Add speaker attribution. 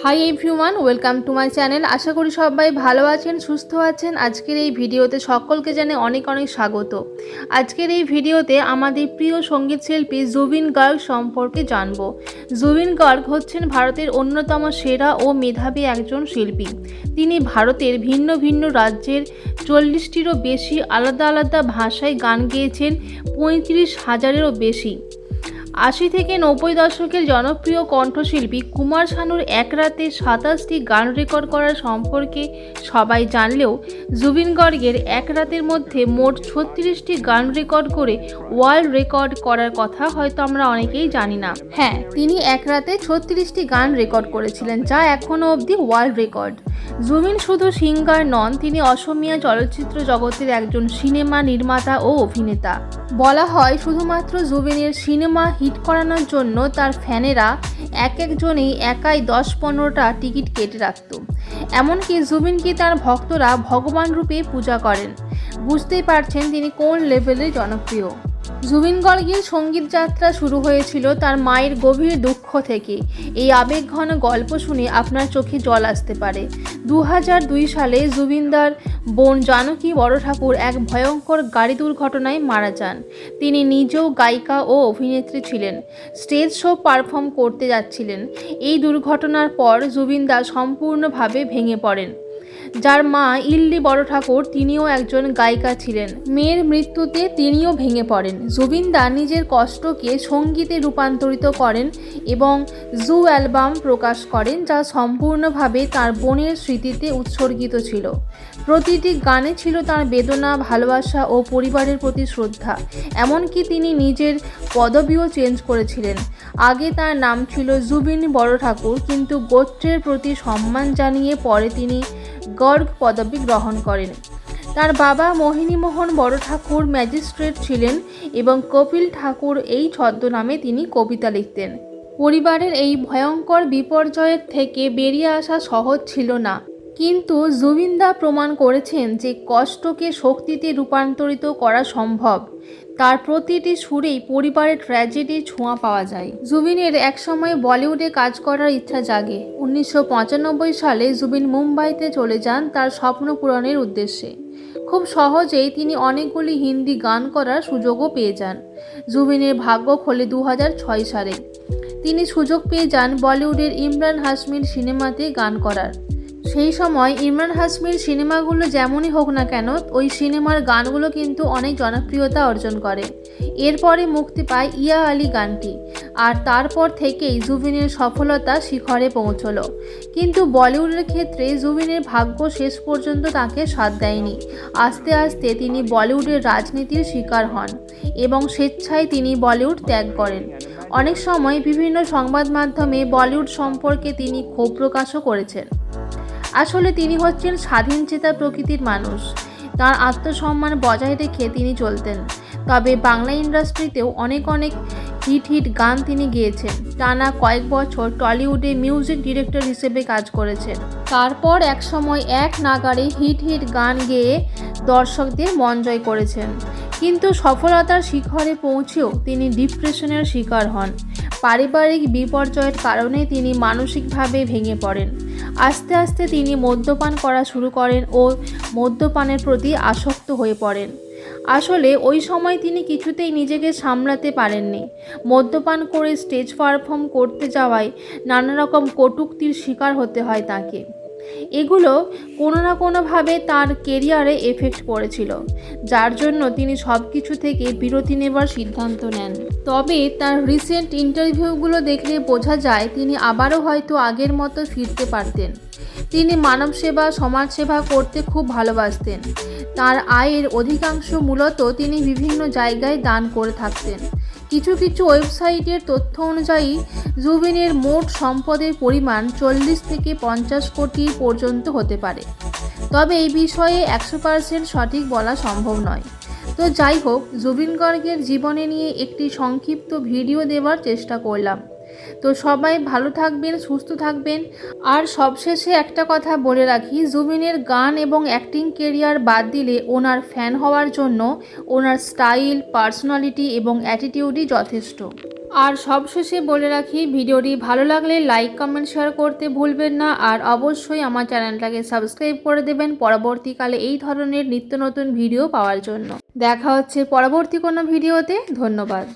Speaker 1: Hi everyone welcome to my channel আশা করি সবাই ভালো আছেন, সুস্থ আছেন। আজকের এই ভিডিওতে সকলকে জানে অনেক অনেক স্বাগত। আজকের এই ভিডিওতে আমাদের প্রিয় সংগীত শিল্পী জুবিন গার্গ সম্পর্কে জানব। জুবিন গার্গ হচ্ছেন ভারতের অন্যতম সেরা ও মেধাবী একজন শিল্পী। তিনি ভারতের ভিন্ন ভিন্ন রাজ্যের চল্লিশটিরও বেশি আলাদা আলাদা ভাষায় গান গেয়েছেন, পঁয়ত্রিশ হাজারেরও বেশি। আশি থেকে নব্বই দশকের জনপ্রিয় কণ্ঠশিল্পী কুমার শানুর এক রাতে সাতাশটি গান রেকর্ড করার সম্পর্কে সবাই জানলেও জুবিন গর্গের এক রাতের মধ্যে মোট ছত্রিশটি গান রেকর্ড করে ওয়ার্ল্ড রেকর্ড করার কথা হয়তো আমরা অনেকেই জানি না। হ্যাঁ তিনি এক রাতে ছত্রিশটি গান রেকর্ড করেছিলেন, যা এখনও অবধি ওয়ার্ল্ড রেকর্ড। জুবিন শুধু সিঙ্গার নন, তিনি অসমিয়া চলচ্চিত্র জগতের একজন সিনেমা নির্মাতা ও অভিনেতা। বলা হয় শুধুমাত্র জুবিনের সিনেমা হিট করানোর জন্য তার ফ্যানেরা এক একজনেই একাই দশ পনেরোটা টিকিট কেটে রাখত। এমনকি জুবিনকে তার ভক্তরা ভগবান রূপে পূজা করেন। বুঝতেই পারছেন তিনি কোন লেভেলে জনপ্রিয়। জুবিন গর্গের সংগীত যাত্রা শুরু হয়েছিল তার মায়ের গভীর দুঃখ থেকে। এই আবেগঘন গল্প শুনে আপনার চোখে জল আসতে পারে। দু দুই সালে জুবিনদার বোন জানকী বড় ঠাকুর এক ভয়ঙ্কর গাড়ি দুর্ঘটনায় মারা যান। তিনি নিজেও গায়িকা ও অভিনেত্রী ছিলেন। স্টেজ শো পারফর্ম করতে যাচ্ছিলেন। এই দুর্ঘটনার পর জুবিনদা সম্পূর্ণভাবে ভেঙে পড়েন। যার মা ইল্লি বড় ঠাকুর তিনিও একজন গায়িকা ছিলেন। মেয়ের মৃত্যুতে তিনিও ভেঙে পড়েন। জুবিনদা নিজের কষ্টকে সঙ্গীতে রূপান্তরিত করেন এবং জু অ্যালবাম প্রকাশ করেন, যা সম্পূর্ণভাবে তার বোনের স্মৃতিতে উৎসর্গিত ছিল। প্রতিটি গানে ছিল তার বেদনা, ভালোবাসা ও পরিবারের প্রতি শ্রদ্ধা। এমনকি তিনি নিজের পদবিও চেঞ্জ করেছিলেন। আগে তার নাম ছিল জুবিন বড় ঠাকুর কিন্তু গোত্রের প্রতি সম্মান জানিয়ে পরে তিনি গর্গ পদবি গ্রহণ করেন। তার বাবা মোহিনীমোহন বড় ঠাকুর ম্যাজিস্ট্রেট ছিলেন এবং কপিল ঠাকুর এই ছদ্মনামে তিনি কবিতা লিখতেন। পরিবারের এই ভয়ঙ্কর বিপর্যয়ের থেকে বেরিয়ে আসা সহজ ছিল না। কিন্তু জুবিনদা প্রমাণ করেছেন যে কষ্টকে শক্তিতে রূপান্তরিত করা সম্ভব। তার প্রতিটি সুরেই পরিবারের ট্র্যাজেডি ছোঁয়া পাওয়া যায়। জুবিনের একসময় বলিউডে কাজ করার ইচ্ছা জাগে। উনিশশো পঁচানব্বই সালে জুবিন মুম্বাইতে চলে যান তার স্বপ্ন পূরণের উদ্দেশ্যে। খুব সহজেই তিনি অনেকগুলি হিন্দি গান করার সুযোগও পেয়ে যান। জুবিনের ভাগ্য খোলে দু হাজার ছয় সালে। তিনি সুযোগ পেয়ে যান বলিউডের ইমরান হাসমির সিনেমাতে গান করার। সেই সময় ইমরান হাসমির সিনেমাগুলো যেমনই হোক না কেন, ওই সিনেমার গানগুলো কিন্তু অনেক জনপ্রিয়তা অর্জন করে। এরপরে মুক্তি পায় ইয়া আলী গানটি, আর তারপর থেকেই জুবিনের সফলতা শিখরে পৌঁছলো। কিন্তু বলিউডের ক্ষেত্রে জুবিনের ভাগ্য শেষ পর্যন্ত তাকে সাথ দেয়নি। আস্তে আস্তে তিনি বলিউডের রাজনীতির শিকার হন এবং স্বেচ্ছায় তিনি বলিউড ত্যাগ করেন। অনেক সময় বিভিন্ন সংবাদ মাধ্যমে বলিউড সম্পর্কে তিনি ক্ষোভ প্রকাশও করেছেন। আসলে তিনি হচ্ছেন স্বাধীনচেতা প্রকৃতির মানুষ। তার আত্মসম্মান বজায় রেখে তিনি চলতেন। তবে বাংলা ইন্ডাস্ট্রিতেও অনেক অনেক হিট হিট গান তিনি গেয়েছেন। টানা কয়েক বছর টলিউডে মিউজিক ডিরেক্টর হিসেবে কাজ করেছেন। তারপর একসময় এক নাগারে হিট হিট গান গেয়ে দর্শকদের মন জয় করেছেন। কিন্তু সফলতার শিখরে পৌঁছেও তিনি ডিপ্রেশনের শিকার হন। পারিবারিক বিপর্যয়ের কারণে তিনি মানসিকভাবে ভেঙে পড়েন। আস্তে আস্তে তিনি মদ্যপান করা শুরু করেন ও মদ্যপানের প্রতি আসক্ত হয়ে পড়েন। আসলে ওই সময় তিনি কিছুতেই নিজেকে সামলাতে পারেননি। মদ্যপান করে স্টেজ পারফর্ম করতে যাওয়ায় নানা রকম কটুক্তির শিকার হতে হয় তাকে। এগুলো কোনো না কোনোভাবে তার কেরিয়ারে এফেক্ট পড়েছিল, যার জন্য তিনি সব কিছু থেকে বিরতি নেবার সিদ্ধান্ত নেন। তবে তার রিসেন্ট ইন্টারভিউগুলো দেখলে বোঝা যায় তিনি আবারও হয়তো আগের মতো ফিরতে পারতেন। তিনি মানব সেবা সমাজসেবা করতে খুব ভালোবাসতেন। তার আয়ের অধিকাংশ মূলত তিনি বিভিন্ন জায়গায় দান করে থাকতেন। কিছু কিছু ওয়েবসাইটের তথ্য অনুযায়ী, জুবিনের মোট সম্পদের পরিমাণ চল্লিশ থেকে পঞ্চাশ কোটি পর্যন্ত হতে পারে। তবে এই বিষয়ে একশো পার্সেন্ট সঠিক বলা সম্ভব নয়। তো যাই হোক জুবিন গর্গের জীবনে নিয়ে একটি সংক্ষিপ্ত ভিডিও দেওয়ার চেষ্টা করলাম। তো সবাই ভালো থাকবেন, সুস্থ থাকবেন। আর সবশেষে একটা কথা বলে রাখি জুবিনের গান এবং অ্যাক্টিং কেরিয়ার বাদ দিলে ওনার ফ্যান হওয়ার জন্য ওনার স্টাইল পার্সোনালিটি এবং অ্যাটিটিউডই যথেষ্ট। আর সবশেষে বলে রাখি, ভিডিওটি ভালো লাগলে লাইক কমেন্ট শেয়ার করতে ভুলবেন না। আর অবশ্যই আমার চ্যানেলটাকে সাবস্ক্রাইব করে দেবেন পরবর্তীকালে এই ধরনের নিত্য নতুন ভিডিও পাওয়ার জন্য। দেখা হচ্ছে পরবর্তী কোনো ভিডিওতে ধন্যবাদ।